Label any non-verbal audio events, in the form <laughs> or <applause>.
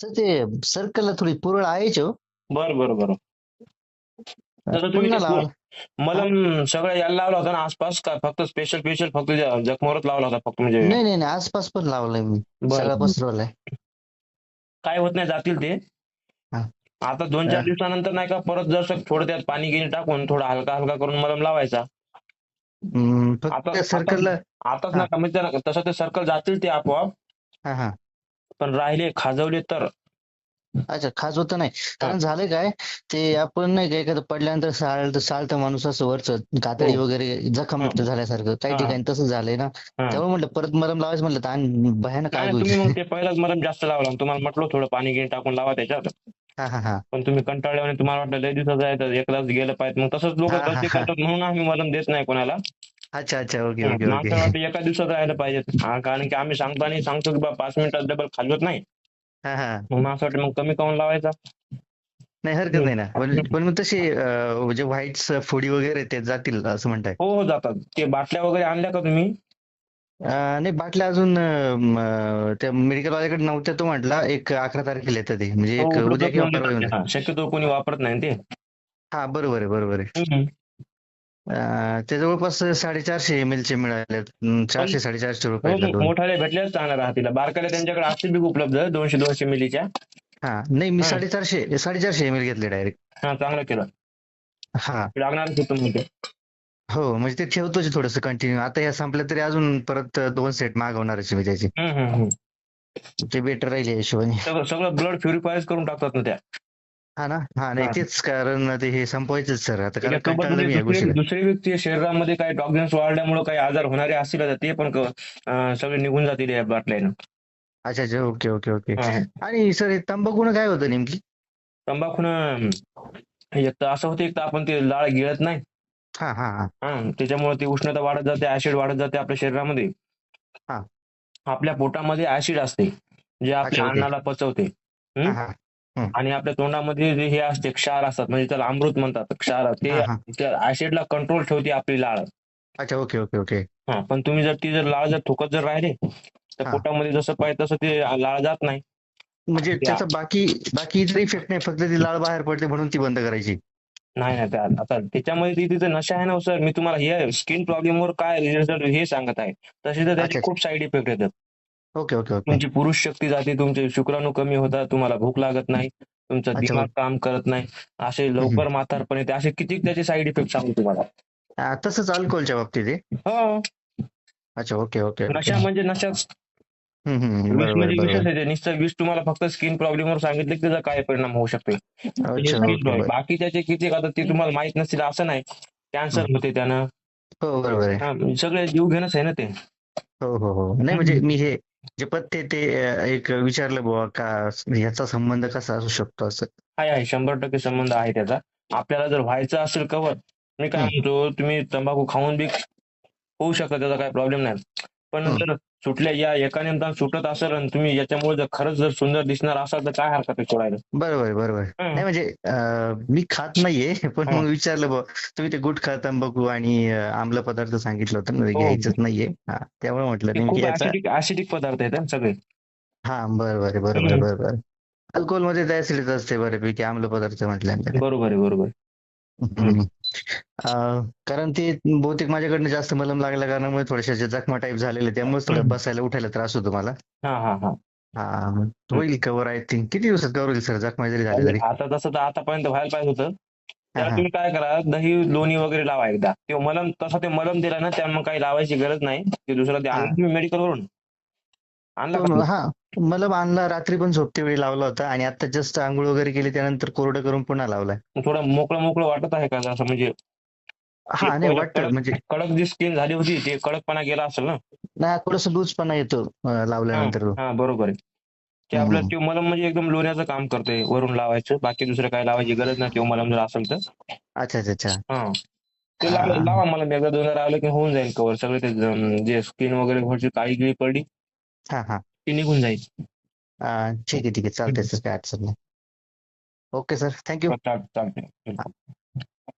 Sir ते सर्कलला थोडी पुरळ आहेच हो बरं बरं बरं. तर तुम्ही पुन्हा ते लावा. मलम सगळं याला लावला होता ना आसपास का फक्त स्पेशल स्पेशल फक्त त्या जखमावरच लावला होता फक्त म्हणजे? नाही नाही नाही आसपास पण लावलंय मी. सगळा बरं पसरवलाय. काय होत नाही जातील ते. हा. आता दोन चार हा. दिवसानंतर नाही का परत जर थोडं त्यात पाणी गिनी टाकून थोडा हलका हलका करून मलम लावायचा. हम्म, आता- त्या सर्कलला आताच हा. नका म्हणजे त्याला- तसं ते सर्कल जातील ते आपोआप. हा हा. पण राहिले खाजवले तर अच्छा खास होतं नाही कारण झालं काय ते आपण नाही का एखादं पडल्यानंतर साळ साळतं माणूस असं वरच कातडी हो. वगैरे जखम. झाल्यासारखं काही. ठिकाणी तसं झालंय ना. त्यामुळे म्हटलं परत मरम लावायचं म्हटलं तर आणि भयानक आग तुम्ही मग ते <laughs> पहिलाच मलम जास्त लावला तुम्हाला म्हटलं थोडं पाणी गिनी टाकून लावा त्याच्यात पण तुम्ही कंटाळले आणि तुम्हाला वाटलं लय दिवसाचं आहे तर एकदाच गेलं पाहिजे. मग तसंच लोक गलती. करतात म्हणून आम्ही मलम देत नाही कोणाला. अच्छा अच्छा. ओके ओके वाटतं एका दिवसात राहायला पाहिजे. हा, कारण की आम्ही सांगतो आणि सांगतो की बा पाच मिनिटात डबल खाल्लत नाही. मग मला असं वाटतं मग कमी काऊन लावायचा? नाही हरकत नाही ना. पण मग तसे अं, जे व्हाईट फोडी वगैरे ते जातील असं म्हणताय. हो हो जातात. ते बाटल्या वगैरे आणल्या का तुम्ही? नाही बाटल्या अजून अं, त्या मेडिकल वाल्याकडे नव्हत्या तो म्हटला एक अकरा तारखेला येतं ते. म्हणजे हो, एक उद्या किंवा परवा येऊन ते. हा, शक्यतो कोणी वापरत नाही ते. हा बरोबर आहे बरोबर आहे. हम्म. अं, ते जवळपास साडेचारशे एम एल चे मिळाले चारशे साडेचारशे हो रुपयाला मग दोन. मोठाले भेटल्याच चांगल्या राहतील. बारकाल्या त्यांच्याकडे असतील बी उपलब्ध दोनशे दोनशे मिलीच्या हा नाही मी हा. साडेचारशे साडेचारशे एम एल घेतले डायरेक्ट. हा चांगलं केलं. हा. लागणारच होतं हो म्हणजे ते ठेवतोच थोडस कंटिन्यू आता ह्या संपल्या तरी अजून परत दोन सेट मागवणारच मी त्याचे. हम्म, हम्म, हम्म. ते बेटर राहील या हिशोबाने. सगळं सगळं ब्लड प्युरिफायर करून टाकतात ना त्या. हा ना? हा नाही हा. तेच कारण ते हे संपवायचंच सर आता कारण त्याच्यासोबत कंटाळलं मी या दुसरे गोष्टीला. दुसरे व्यक्ती शरीरामध्ये काही टॉक्सिन्स वाढल्यामुळे काही आजार होणारे असतील ते पण क- अं, सगळे निघून जातील या बाटल्यानं अच्छा अच्छा ओके ओके ओके. हा. आणि सर हे तंबाखून काय होतं नेमकी? तंबाखून एक तर असं होतं एक तर आपण ते लाळ गिळत नाही. हा हा हा हा त्याच्यामुळे ती उष्णता वाढत जाते ऍसिड वाढत जाते आपल्या शरीरामध्ये हा. आपल्या पोटामध्ये ऍसिड असते जे आपल्या अच्छा, ओके. अन्नाला पचवते हा? हा आणि आपल्या तोंडामध्ये जे हे असते क्षार असतात म्हणजे त्याला अमृत म्हणतात क्षार ते हा, हा. त्या ऍसिडला कंट्रोल ठेवते आपली लाळ अच्छा ओके ओके ओके हा पण तुम्ही जर ती जर लाळ जर थुकत जर राहिले तर हा. पोटामध्ये जसं पाहिजे तसं ते लाळ जात नाही म्हणजे त्या- त्याचा बाकी बाकी इतर इफेक्ट नाही फक्त ती लाळ बाहेर पडते म्हणून ती बंद करायची नाही नाही त्या- आता त्याच्यामध्ये ती तिथं नशा आहे ना सर. मी तुम्हाला हे स्किन प्रॉब्लेमवर काय रिझल्ट हे सांगत आहे. तसे तर त्याचे अच्छा. खूप साईड इफेक्ट येतात. Okay okay okay. तुमची पुरुष शक्ती जाते तुमचे शुक्राणू कमी होतात तुम्हाला भूक लागत नाही तुमचं अच्छा. दिमाग काम करत नाही. असे लवकर म्हातारपण येते असे किती त्याचे साईड इफेक्ट सांगू तुम्हाला? हा, तसंच अल्कोहोलच्या बाबतीत आहे हो. अच्छा ओके ओके ओके. नशा म्हणजे नशाच हम्म, हम्म, विष बरोबर म्हणजे बरोबर विषच आहे. ते. नुसतं विष तुम्हाला फक्त स्किन प्रॉब्लेमवर सांगितलं की त्याचा काय परिणाम होऊ शकते. अच्छा. बाकी त्याचे किती आता ते तुम्हाला माहीत नसतील असं नाही. कॅन्सर होते त्यानं. हो बरोबर आहे. हा, म्हणजे सगळे जीव घेणंच आहे ना ते. हो हो हो. नाही म्हणजे मी हे जे पत्ते ते अं, एक विचारलं बुवा का याचा संबंध कसा असू शकतो असं? आहे आहे. शंभर टक्के संबंध आहे त्याचा. आपल्याला जर व्हायचं असेल कवर मी काय हम्म. म्हणतो तुम्ही तंबाखू खाऊन बी होऊ शकतं त्याचा काही प्रॉब्लेम नाही. पण. जर सुटल्या या एका निमित्तानं सुटत असेल आणि तुम्ही याच्यामुळे जर खरंच जर सुंदर दिसणार असाल तर काय हरकत आहे सोडायला बरोबर बरोबर. नाही म्हणजे मी खात नाहीये पण. मग विचारलं बुवा तुम्ही ते गुटखा तंबाखू आणि आम्ल पदार्थ सांगितलं होतं ना हो. घ्यायचंच नाहीये हा त्यामुळे म्हटलं ऍसिडिक पदार्थ आहेत सगळे हा बरोबर आहे बरोबर. बरोबर अल्कोहोलमध्ये ऍसिडिक असते बऱ्यापैकी आम्ल पदार्थ म्हटल्यानंतर बरोबर आहे बरोबर कारण ते बहुतेक माझ्याकडनं जास्त मलम लागल्या कारणामुळे थोड्याशा जखमा टाईप झालेले त्यामुळे थोडं. बसायला उठायला त्रास होतो मला. हा होईल कव्हर आय थिंक किती दिवसात कव्हर होईल सर जखमा जरी झाली तरी. आता तसं तर आतापर्यंत व्हायला पाहिजे होतं. त्याला. तुम्ही काय करा दही लोणी वगैरे लावा एकदा. ते मलम तसं ते मलम दिला ना त्या मग काही लावायची गरज नाही. ते दुसरं ते. आणलं तुम्ही मेडिकल वरून? आणला हा. मलम आणला रात्री पण झोपते वेळी लावला होता आणि आता जस्ट आंघोळ वगैरे केली त्यानंतर कोरडं करून पुन्हा लावलाय. थोडं मोकळं मोकळं वाटत आहे का असं म्हणजे हा नाही वाटतं म्हणजे कडक जी स्किन झाली होती ते कडकपणा गेला असेल ना? नाही थोडस लूज पण येतो लावल्यानंतर. हा बरोबर आहे. ते. आपलं ते मलम म्हणजे एकदम लोण्याचं काम करते वरून लावायचं बाकी दुसरं काय लावायची गरज नाही ते मलम जर असेल तर. अच्छा अच्छा अच्छा. हा. ते. लावा मला एकदा दोनदा लावलं की होऊन जाईल कवर सगळे ते जे स्किन वगैरे काळी गिळी पडली. हा हा. ती निघून जाईल. अं, ठीक आहे ठीक आहे. चालतंय सर काय अडचण नाही. Okay sir. थँक्यू चालते